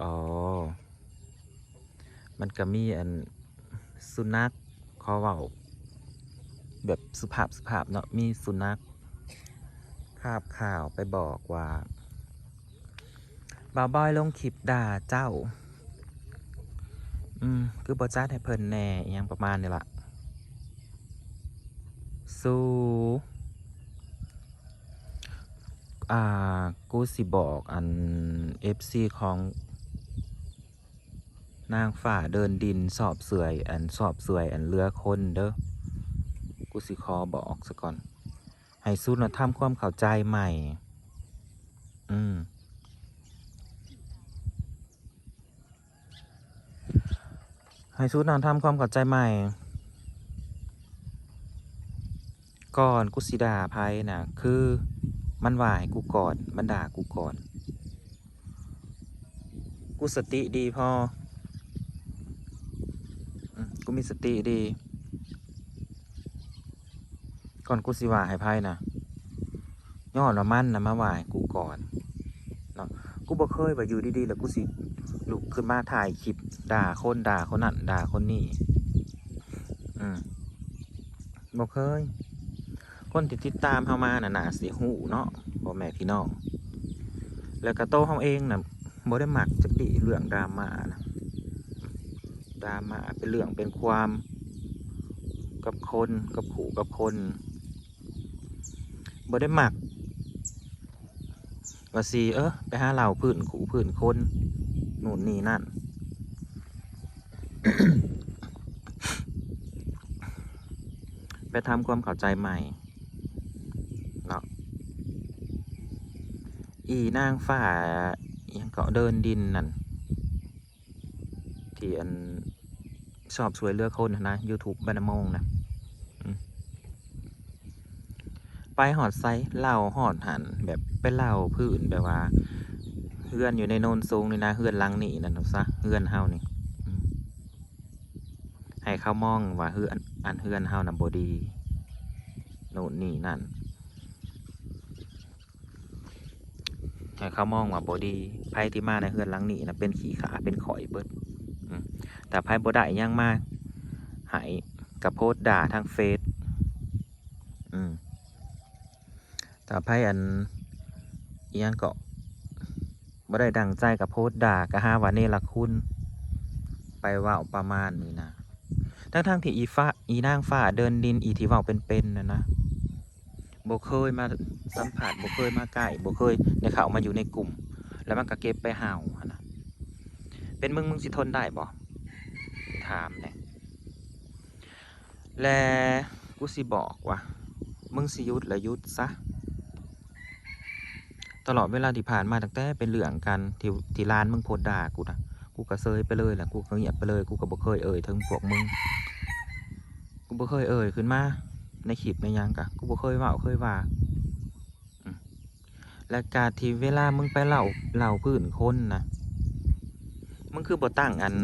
อ๋อ มันก็มีอันสุนัขขอเว้าแบบสุภาพสุภาพเนาะมีสุนัขคาบข่าวไปบอกว่าบาวบอยลงคลิปด่าเจ้า อืม คือบอจัดให้เพิ่นแน่ยังประมาณนี้ละสู้ อ่ากูสิบอกอัน FC ของ นางฝ่าเดินดินสอบเสือยอันสอบเสือยอันเรือคนเด้อกูสิคอบอกซะก่อน ให้สู้นะทำความเข้าใจใหม่ อืมให้สู้นะทำความเข้าใจใหม่ก่อนกูสิด่าไพ่น่ะคือ มันว่าให้กูก่อนมันด่ากูก่อนกูสติดีพอ กูมีสติดี ก่อนกูสิว่าให้ไพ่น่ะย้อนว่ามันนะมาว่าให้กูก่อนเนาะกูบ่เคยว่าอยู่ดีๆแล้วกูสิลุกขึ้นมาถ่ายคลิปด่าคนด่าคนนั้นด่าคนนี้อืมบ่เคย คนที่ติดตามเฮามาน่ะน่าสิฮู้เนาะพ่อแม่พี่น้อง แล้วก็โตเฮาเองน่ะบ่ได้มักจักดีเรื่องดราม่านะดราม่าเป็นเรื่องเป็นความกับคนกับผู้กับคนบ่ได้มักว่าสิเออไปหาเหล่าพื้นขู่พื้นคนนู่นนี่นั่น ไปทำความเข้าใจใหม่ เนาะ อีนางฝ่ายังเกาะเดินดินนั่นที่อันชอบสวยเลือกคนนะ YouTube บานมงนะไปหอดไซเล่าหอดหันแบบไปเล่าพื้นแบบว่าเฮือนอยู่ในโนนสูงนี่นะเฮือนลังนี่นั่นซะเฮือนเฮานี่ให้เขามองว่าเฮือนอันเฮือนเฮาน่ะบ่ดีโน่นนี่นั่น ให้เขามองว่าบอดีไพ่ที่มาในเฮือนหลังนี้นะเป็นขีขาเป็นข่อยเบิดแต่ไพ่บอได้หยังมากหายกับโพสด่าทางเฟซแต่ไพ่อันยังก็บ่ได้ดังใจกับโพสด่ากะฮาว่าเนรคุณ ไปว่าประมาณนี้นะทั้งทางที่อีฟ้าอีนางฟ้าเดินดินอีที่ว่าเป็นๆนะนะ บ่เคยมาสัมผัสบ่เคยมาใกล้บ่เคยได้เข้ามาอยู่ในกลุ่ม แล้วมันก็เก็บไปห่าวนะเป็นมึงมึงสิทนได้บ่ถามเนี่ยแลกูสิบอกว่ามึงสิยุดและยุดซะตลอดเวลาที่ผ่านมาตั้งแต่เป็นเรื่องกันที่ที่ร้านมึงโพดด่ากูนะกูก็เซยไปเลยแหละกูก็เงียบไปเลย กูก็บ่เคยเอ่ยถึงพวกมึง กูบ่เคยเอ่ยขึ้นมา ในคลิปในยังกะกูบ่เคยว่าเคยว่าและการที่เวลามึงไปเล่าเล่าพื้นคนนะมึงคือบ่ตั้งอัน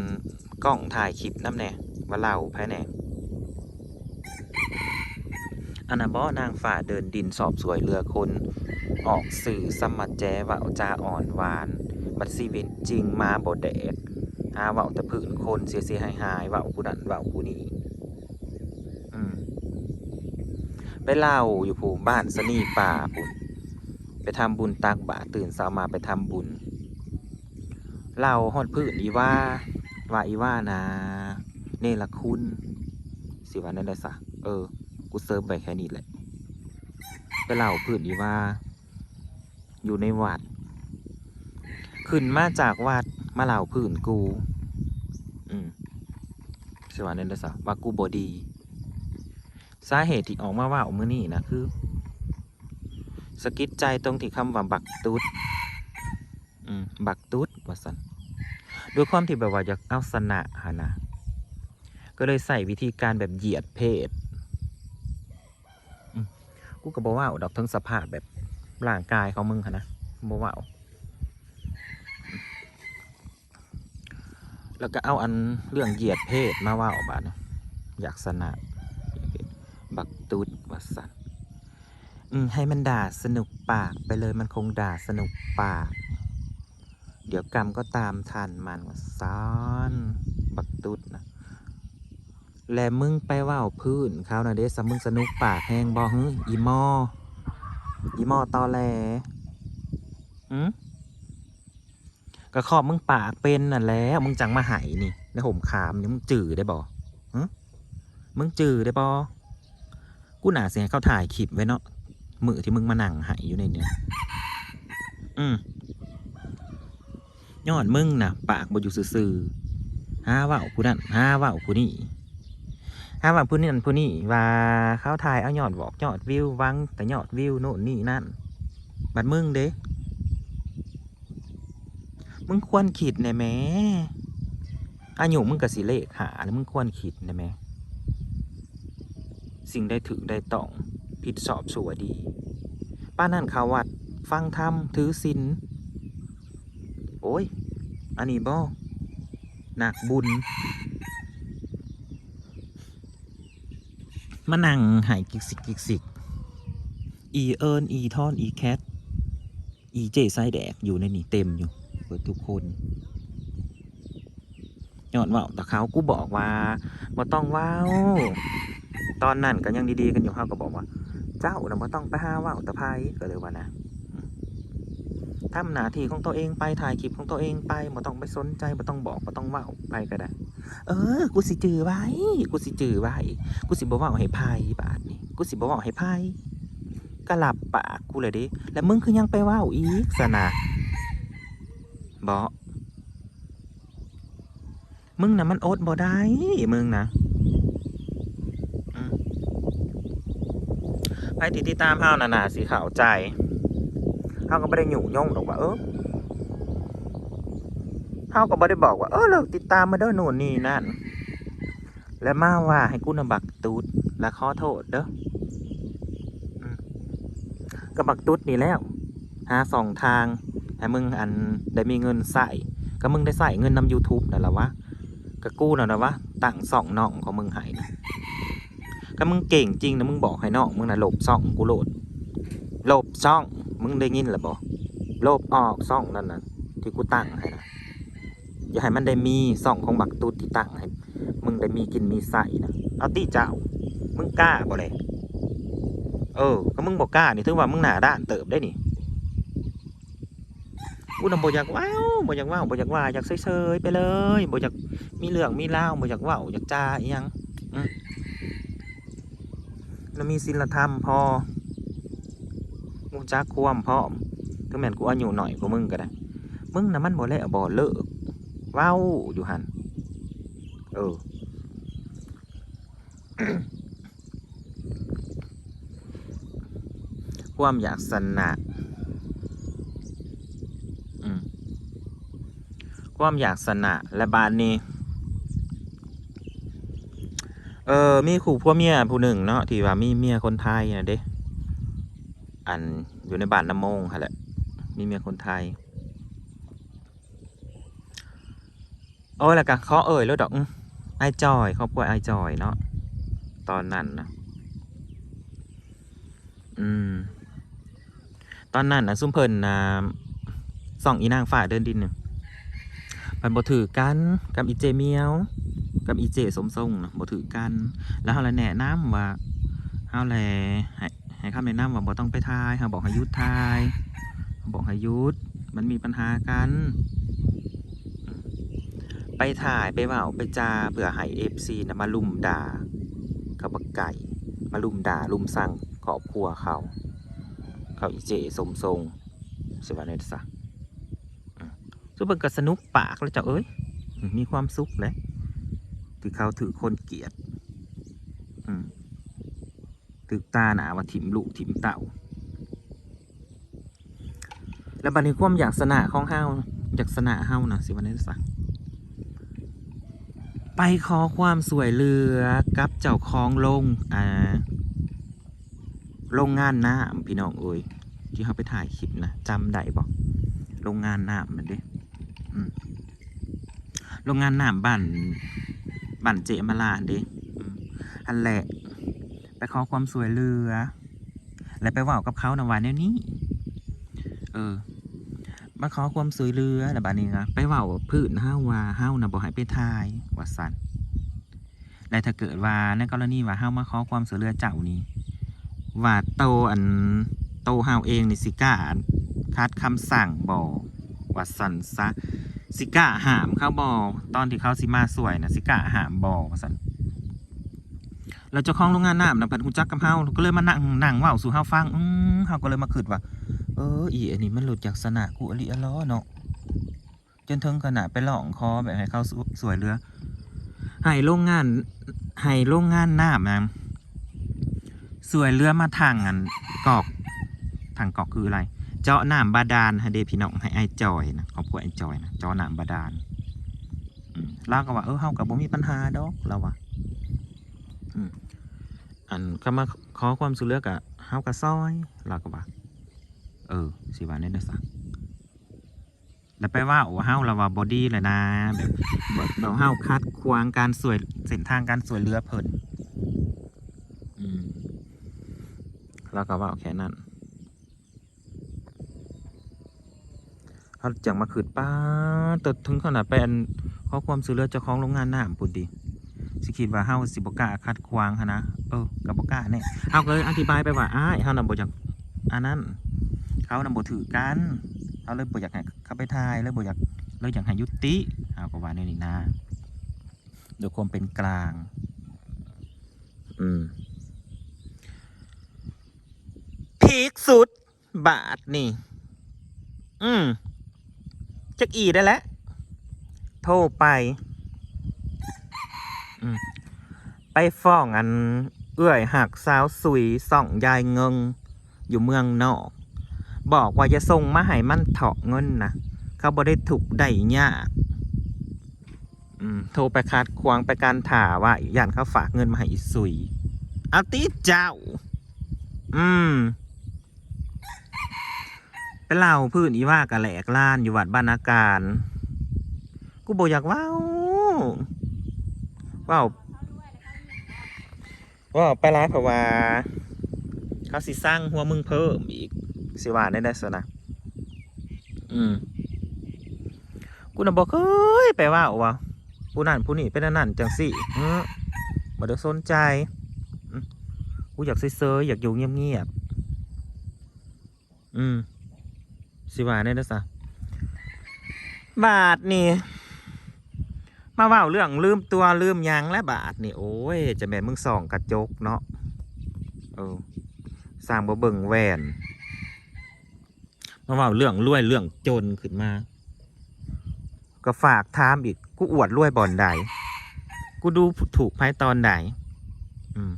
กล้องถ่ายคลิปน้ำแน่ว่าเล่าภายแน่อันน่ะบ่นางฝ่าเดินดินสอบสวยเรือคน ออกสื่อสมมาแจว่าจาอ่อนหวานบัดชีเวิตจริงมาบ่แดกหาว้าแต่พื้นคนเสียเสียหายหายว้ากูนั่นว้ากูนี่อืม ไปเล่าอยู่ผู้บ้านสนีป่าปุ่นไปทำบุญตักบาตรตื่นเช้ามาไปทำบุญเล่าฮอดพื้นอีว่าว่าอีว่านะเนรคุณสิว่านั่นแหละสะเออ กูเซิร์ฟไปแค่นี้แหละไปเล่าพื้นอีว่า อยู่ในวัด ขึ้นมาจากวัดมาเล่าพื้นกู อืมสิว่านั่นแหละสะว่ากูบอดี สาเหตุที่ออกมาว่ามือนี่นะคือสะกิดใจตรงที่คำว่าบักตุดอืมบักตุดว่าสันด้วยความที่แบบว่าอยากเอาสนะฮะนะก็เลยใส่วิธีการแบบเหยียดเพศกูก็บอกว่าดอกทั้งสภาพแบบร่างกายเขามึงค่ะนะบอกว่าแล้วก็เอาอันเรื่องเหยียดเพศมาว่าออกบานะอยากสนะ บักตูดวสันให้มันด่าสนุกปากไปเลยมันคงด่าสนุกปาก เดี๋ยวกรรมก็ตามทันมันว่าซ้อนบักตุดนะและมึงไปว่าพื้นเขาหน่ะเด้สมึงสนุกปากแห้งบอฮึอีมออีมอตอแหลหืมก็ขอบมึงปากเป็นน่ะแล้วมึงจังมาไหายนี่ในห่มขามนี่มึงจือได้บ่หึมึงจือได้บ่ กูหนาเสียเขาถ่ายคลิปไว้เนาะมือที่มึงมานั่งหายอยู่ในเนี่ยอืมยอดมึงนะปากบ่อยู่ซื่อๆห้าว่าผู้นั้นห้าว่าผู้นี้ห้าว่าผู้นี้นั่นผู้นี้ว่าเขาถ่ายเอายอดบอกยอดวิววังแต่ยอดวิวโน่นนี่นั่นบัดมึงเด้มึงควรคิดในแม่อายุมึงกับสิเลขหาแล้วมึงควรคิดในแม่ สิ่งได้ถึงได้ต้องผิดสอบสวดี ป้านั่นเขาวัด ฟังธรรมถือศีลโอ้ย อันนี้บ่หนักบุญ มานั่งหายกิกสิกกิกสิก อีเอิญอีทอน อีแคท อีเจไซแดกอยู่ในนี่เต็มอยู่เปิดทุกคนยอดว่าแต่เขากูบอกว่าบ่ต้องว้าว ตอนนั้นก็ยังดีๆกันอยู่เขาก็บอกว่า เจ้าน่ะบ่ต้องไปหาว้าแตะไพก็เลยว่านะทำหน้าที่ของตัวเองไปถ่ายคลิปของตัวเองไปบ่ต้องไปสนใจบ่ต้องบอกบ่ต้องว้าไปก็ได้ เออ กูสิจือไว้ กูสิจือไว้ กูสิบ่เว้าให้ไผบาดนี้กูสิบ่เว้าให้ไผก็หลับปากกูเลยดิ แล้วมึงคือยังไปว้าอีกสนะบ่มึงนะมันอดบ่ได้ มึงนะอืม ไปติดติดตามเฮาน่ะน่ะสิเข้าใจเขาก็ไม่ได้หยุ่งย่งหรอกว่าเออเขาก็ไม่ได้บอกว่าเออเลิกติดตามมาเด้อหนูนนี่นั่น และมาว่าให้กูนบักตูดและขอโทษเด้อก็บักตูดนี่แล้ว หาสองทางให้มึงอันได้มีเงินใส่ก็มึงได้ใส่เงินนำ YouTube นั่นแหละวะก็กูนั่นแหละวะตั้งสองน่องของมึงให้นะ ก็มึงเก่งจริงนะมึงบอกให้น้องมึงนะหลบซ่องกูโหลดหลบซ่อง มึงได้ยินหรือบ่โลบออกซ่องนั่นน่ะ ที่กูตั้งให้นะอย่าให้มันได้มีซ่องของบักตูดที่ตั้งให้มึงได้มีกินมีใส่นะเอาตีเจ้า มึงกล้าบ่เลยเออ ก็มึงบอกกล้านี่ถือว่ามึงหนาด้านเติบได้นี่กูน่ะบ่อยากว้าวบ่อยากว้าวบ่อยากว่าอยากเฉยๆไปเลยบ่อยากมีเรื่องมีเล่าบ่อยากว้าอยากจาอีหยังอื มีศีลธรรมพอกูจักความพร้อมก็แม่นกูอายุหน่อยกว่ามึงก็ได้ มึงน่ะมันบ่แล้วบ่เลิกเว้าอยู่หันเออความอยากสนะความอยากสนะและบานนี้ เออมีขู่พวเมียผู้หนึ่งเนาะที่ว่ามีเมียคนไทยนะเด้อันอยู่ในบ้านน้ำมงค่ะแหละมีเมียคนไทยโอ้ยล้วกันเขาเอ่ยแล้วดอกไอจอยครอบครัวไอจอยเนาะตอนนั้นนะอืม ตอนนั้นนะซุ่มเพลินนะส่องอีนางฝ่าเดินดินเนี่ยันบ่ถือกันกับอีเจเมียว กับอีเจสมทรงนะบ่ถือกัน แล้วเฮาเลยแนะนำว่าเฮาแลให้ให้คำแนะนำว่าบ่ต้องไปทายเขาบอกให้ยุดทายบอกให้ยุดมันมีปัญหากัน ไปถ่ายไปเว่าไปจาเพื่อให้เอฟซีนะมาลุมด่าเขาบักไก่ มาลุมด่าลุมสั่งครอบครัวเขา เขาอีเจสมทรงสิว่าเนตซะ สุบงก็สนุกปากแล้วเจ้าเอ้ยมีความสุขเลยที่เขาถือคนเกียดอืมตึกตาหนาว่าถิ่มลูกถิ่มเต่า แล้วบัดนี้ความอยากสนะของเฮาอยากสนะเฮานะสิวันนี้สักไปขอความสวยเรือกับเจ้าของลงอ่าโรงงานน้ำพี่น้องเอ้ยที่เขาไปถ่ายคลิปนะจำได้บอกโรงงานน้ำมันเด้ โรงงานน้ำบ้านบ้านเจมาลาเด้อันแหละ ไปขอความสวยเรือ และไปว่ากับเขานะว่าแนวนี้ เออมาขอความสวยเรือแล้วบัดนี้นะไปว้าพื้นเฮาว่าเฮาน่ะบ่ให้ไปทายว่าซั่นและถ้าเกิดว่าในกรณีว่าเฮามาขอความสวยเรือเจ้านี่ว่าโตอันโตเฮาเองนี่สิกาคัดคำสั่งบ่ว่าซั่นซะ สิกล้าห้ามเขาบ่ตอนที่เขาสิมาสวยนะสิกล้าห้ามบ่ว่าซั่นแล้วเจ้าของโรงงานน้ำนะเพิ่นรู้จักกับเฮาก็เลยมานั่งนั่งเว้าสู่เฮาฟังอือเฮาก็เลยมาคิดว่า เอออีอันนี้มันหลุดจากสนะกูอลิอะล้อเนาะจนถึงขนาดไปหลองคอแบบให้เขาสวยเรือให้โรงงานให้โรงงานน้ำนะสวยเรือมาทางอันกอกทางกอกคืออะไร เจาะน้ำบาดาลให้เดพี่น้องให้ไอ้จอยนะครอบครัวไอ้จอยนะเจาะน้ำบาดาลอืมเราก็ว่าเออเฮากับบ่มีปัญหาดอกเราว่าอืมอันก็มาขอความสุเหลือกับเฮากับซอยเราก็ว่าเออสิว่าเนี่ยนะสักแล้วไปว่าโอ้เฮาเราว่าบอดี้เลยนะแบบแบบเราเฮาคัดควางการสวยเส้นทางการสวยเรือเพิ่นอืมแล้วก็ว่าแค่นั้น เขาจังมาขืดป้าแตถึงขนาดเป็นข้อความซื้อเรือเจ้าของโรงงานน้ำปุ่นดีสิคิดว่าเฮาสิบกล้าคัดควางหั้นะเออกับบกล้าเนี่ยเฮาก็เลยอธิบายไปว่าอ้ายเฮานำบ่จักอันนั้นเขานำบถือกันเขาเลยบ่อยากให้เขาไปทายเลยบ่อยากเลยอยากให้ยุติเอาก็ว่าในนี้นะโดยความเป็นกลาง อืมพีคสุดบาทนี่ อืม จักอีได้แล้ว โทรไป ไปฟ้องอัน เอื้อยหักสาวสุยส่องยายเงิง อยู่เมืองนอก บอกว่าจะส่งมาให้มันเถาะเงินนะเขาบ่ได้ถูกได้ยากโทรไปคัดควางไปการถาว่าย่านเขาฝากเงินมาให้สุยอาติเจ้า อืม เล่าพื้นอีว่ากะแหลกล้านอยู่วัดบ้านอาการกูบอกอยากว้าเว้าเว่าไปร้ายเพราะว่าเขาสิสร้างหัวมึงเพิ่มอีกสิว่าได้ได้สนะอืมกูน่ะบอกเฮ้ยไปว่าว่าผู้นั่นผู้นี่เป็นนั่นจังสิเออบ่ได้สนใจกูอยากเซยๆอยากอยู่เงียบๆอืม สิว่าได้ได้ซะบาทนี่ มาเว่าเรื่องลืมตัวลืมยังและบาทนี่โอ้ย จะแม่นมึงส่องกระจกเนาะเออสร้างบ่เบิ่งแหวนมาเว่าเรื่องรวยเรื่องจนขึ้นมา ก็ฝากถามอีก กูอวดรวยบ่อนใดกูดูถูกไพ่ตอนใดอืม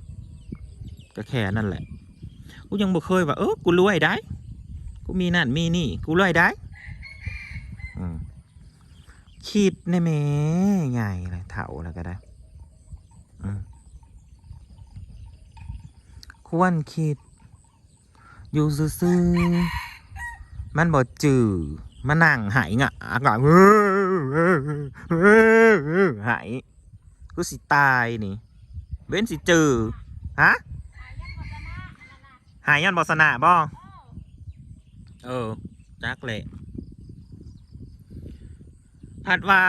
ก็แค่นั่นแหละ กูยังบ่เคยว่าเออกูรวยได้ กูมีนั่นมีนี่ กูรวยได้อืมคิดในแม่ใหญ่เลยเถาแล้วก็ได้ควรคิด อยู่ซื่อๆมันบ่จือมานั่งหายงะกะหายกูสิตายนี่เว้นสิจือฮะหายย้อนบอสนะบ่ เออจักแหละผัดว่า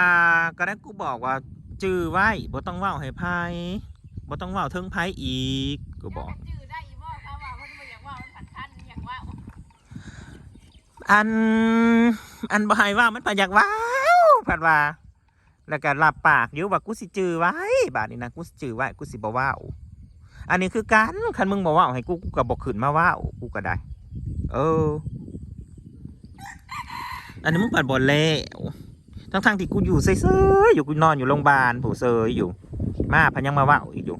ก็ได้กูบอกว่า จือไว้บ่ต้องเว้าให้ไพ่บ่ต้องเว้าเทิงไพ่อีกกูบอก จื้อได้อีบ่เขาว่าเพิ่นบ่อยากว่ามันผัดคันอยากว่าอันอันบ่ให้ว่ามันปะอยากว้าวผัดว่า แล้วก็รับปากอยู่ว่ากูสิจื้อไว้บาดนี้นะกูสิจื้อไว้กูสิบ่ว้าวอันนี้คือกันคันมึงบ่ว้าวให้กูกูก็บ่ขึ้นมาว้าวกูก็ได้ เออ อันนี้มึงปัดบ่แล้วทั้งทงที่กูอยู่เซยๆอยู่กูนอนอยู่โรงพยาบาลผู้เซยอยู่ มาพันยังมาว้าวอีกอยู่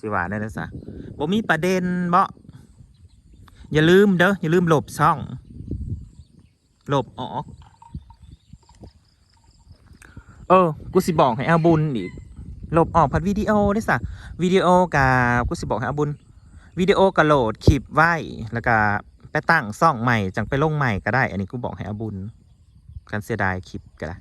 สิว่าได้นะซะบ่มีประเด็นบ่อย่าลืมเด้ออย่าลืมหลบช่องหลบออกเออ กูสิบอกให้อาบุญอีกลบออกพัดวิดีโอได้สะวิดีโอกับกูสิบอกให้อาบุญวิดีโอกับโหลดคลิปไว้แล้วก็ ไปตั้งซ่องใหม่จังไปลงใหม่ก็ได้ อันนี้กูบอกให้อาบุญกันเสียดายคลิปก็ได้